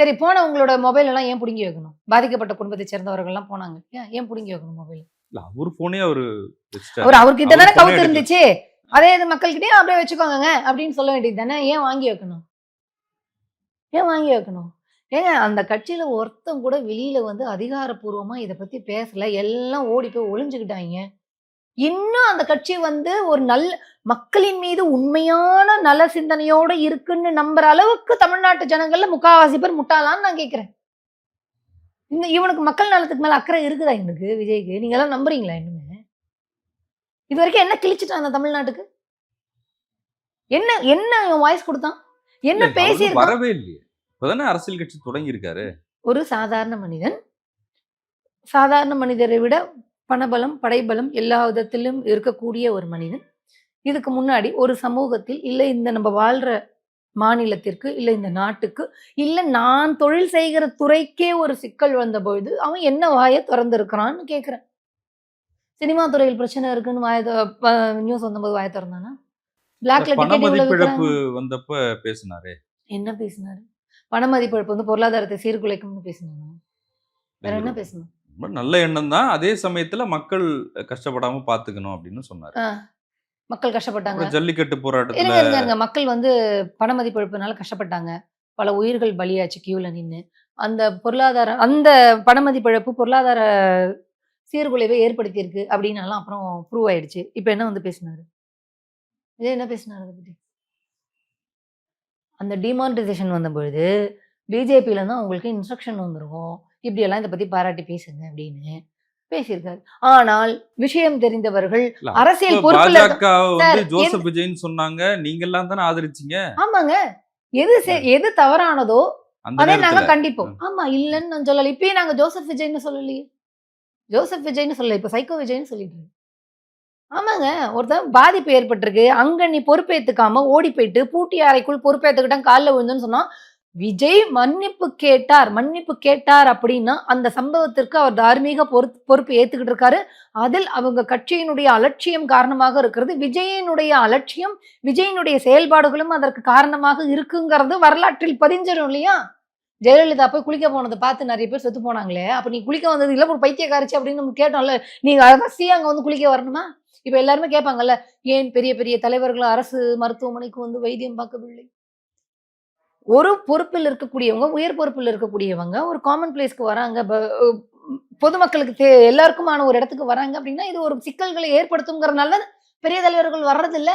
சரி போனவங்களோட மொபைல் எல்லாம் ஏன் பிடுங்கி வைக்கணும்? பாதிக்கப்பட்ட குடும்பத்தை சேர்ந்தவர்கள் எல்லாம் போனாங்க. ஏன் ஏன் பிடுங்கி வைக்கணும் மொபைல் அவர் போனே அவரு. அவர் அவர்கிட்ட அவர் தானே கவுத்து. இருந்துச்சு. அதே இது மக்கள்கிட்டயும் அப்படியே வச்சுக்கோங்க அப்படின்னு சொல்ல வேண்டியது தானே. ஏன் வாங்கி வைக்கணும்? ஏன் வாங்கி வைக்கணும்? ஏங்க அந்த கட்சியில ஒருத்தன் கூட வெளியில வந்து அதிகாரப்பூர்வமா இதை பத்தி பேசல. எல்லாம் ஓடி போய் ஒளிஞ்சுக்கிட்டாங்க. இன்னும் அந்த கட்சி வந்து ஒரு நல்ல மக்களின் மீது உண்மையான நல சிந்தனையோட இருக்குன்னு நம்புற அளவுக்கு தமிழ்நாட்டு ஜனங்கள்ல முக்காவாசி பேர் முட்டாளான்னு நான் கேக்குறேன். இந்த இவனுக்கு மக்கள் நலத்துக்கு மேல அக்கறை இருக்குதா இவனுக்கு விஜய்க்கு? நீங்க எல்லாம் நம்புறீங்களா இன்னுமே? இது வரைக்கும் என்ன கிழிச்சிட்டான் அந்த தமிழ்நாட்டுக்கு? என்ன என்ன வாய்ஸ் கொடுத்தான்? என்ன பேசியிருக்கான்? வரவே இல்லையே. இப்பதானே அரசியல் கட்சி தொடங்கி இருக்காரு ஒரு சாதாரண மனிதன் சாதாரண மனிதரை விட பணபலம் படைபலம் எல்லா விதத்திலும் இருக்கக்கூடிய ஒரு மனிதன். இதுக்கு முன்னாடி ஒரு சமூகத்தில் இல்லை இந்த நம்ம வாழ்ற மாநிலத்திற்கு இல்லை இந்த நாட்டுக்கு இல்லை நான் தொழில் செய்கிற துறைக்கே ஒரு சிக்கல் வந்த பொழுது அவன் என்ன வாயை திறந்திருக்கிறான்னு கேட்குறேன் சினிமா துறையில் பிரச்சனை இருக்குன்னு வாய நியூஸ் வந்தபோது வாயை திறந்தானா? பிளாக்ல பண டிக்கெட் இவ்வளவு மதிப்பிழப்பு விற்கிறாங்க. வந்தப்ப பேசினாரு. என்ன பேசினாரு? பண மதிப்பிழப்பு வந்து பொருளாதாரத்தை சீர்குலைக்கும்னு பேசினாங்க வேற என்ன பேசணும் ரொம்ப நல்ல எண்ணம் தான் அதே சமயத்துல மக்கள் கஷ்டப்படாம பாத்துக்கணும் அப்படின்னு சொன்னாரு. மக்கள் கஷ்டப்பட்டாங்க. ஜல்லிக்கட்டு போராட்டத்துல மக்கள் வந்து பண மதிப்பிழப்புனால கஷ்டப்பட்டாங்க. பல உயிர்கள் பலியாச்சு கியூல நின்று அந்த பொருளாதார அந்த பண மதிப்பிழப்பு பொருளாதார சீர்குலைவை ஏற்படுத்தியிருக்கு அப்படின்னு எல்லாம் அப்புறம் ப்ரூவ் ஆயிடுச்சு. இப்போ என்ன வந்து பேசினாரு? இதே என்ன பேசினாரு அதை பத்தி? அந்த டிமானிட்டைசேஷன் வந்த பொழுது பிஜேபியில தான் உங்களுக்கு இன்ஸ்ட்ரக்ஷன் வந்திருக்கும். இப்படியெல்லாம் இதை பத்தி பாராட்டி பேசுங்க அப்படின்னு பேசியிருக்காரு. ஆனால் விஷயம் தெரிந்தவர்கள் அரசியல் பொறுப்புல ஜோசப் விஜய்னு சொன்னாங்க நீங்க எல்லாம் தானே ஆதரிச்சீங்க? ஆமாங்க. எது எது தவறானதோ அதை நாங்க கண்டிப்போம். ஆமா இல்லைன்னு நான் சொல்லல. இப்பயே நாங்க ஜோசப் விஜய்னு சொல்லலையே. ஜோசப் விஜய்னு சொல்லல இப்ப சைக்கோ விஜய்னு சொல்லிட்டு. ஆமாங்க. ஒருத்தன் பாதிப்பு ஏற்பட்டிருக்கு. அங்க நீ பொறுப்பேத்துக்காம ஓடி போயிட்டு பூட்டி அறைக்குள் பொறுப்பேத்துக்கிட்டான் காலில் விழுந்துன்னு சொன்னா விஜய் மன்னிப்பு கேட்டார். மன்னிப்பு கேட்டார் அப்படின்னா அந்த சம்பவத்திற்கு அவர் தார்மீக பொறுப்பு பொறுப்பு ஏத்துக்கிட்டு இருக்காரு. அதில் அவங்க கட்சியினுடைய அலட்சியம் காரணமாக இருக்கிறது. விஜயினுடைய அலட்சியம் விஜயினுடைய செயல்பாடுகளும் அதற்கு காரணமாக இருக்குங்கிறது வரலாற்றில் பதிஞ்சிடும் இல்லையா? ஜெயலலிதா போய் குளிக்க போனதை பார்த்து நிறைய பேர் செத்து போனாங்களே. அப்ப நீ குளிக்க வந்தது இல்ல ஒரு பைத்தியக்காரச்சி அப்படின்னு நம்ம கேட்டோம்ல. நீங்க அரசியா அங்க வந்து குளிக்க வரணுமா? இப்ப எல்லாருமே கேட்பாங்கல்ல ஏன் பெரிய பெரிய தலைவர்கள் அரசு மருத்துவமனைக்கு வந்து வைத்தியம் பார்க்கவில்லை? ஒரு பொறுப்பில் இருக்கக்கூடியவங்க உயர் பொறுப்பில் இருக்கக்கூடியவங்க ஒரு காமன் பிளேஸ்க்கு வராங்க ப- பொதுமக்களுக்கு எல்லாருக்குமான ஒரு இடத்துக்கு வராங்க அப்படின்னா இது ஒரு சிக்கல்களை ஏற்படுத்துங்கிறதுனால பெரிய தலைவர்கள் வர்றதில்லை.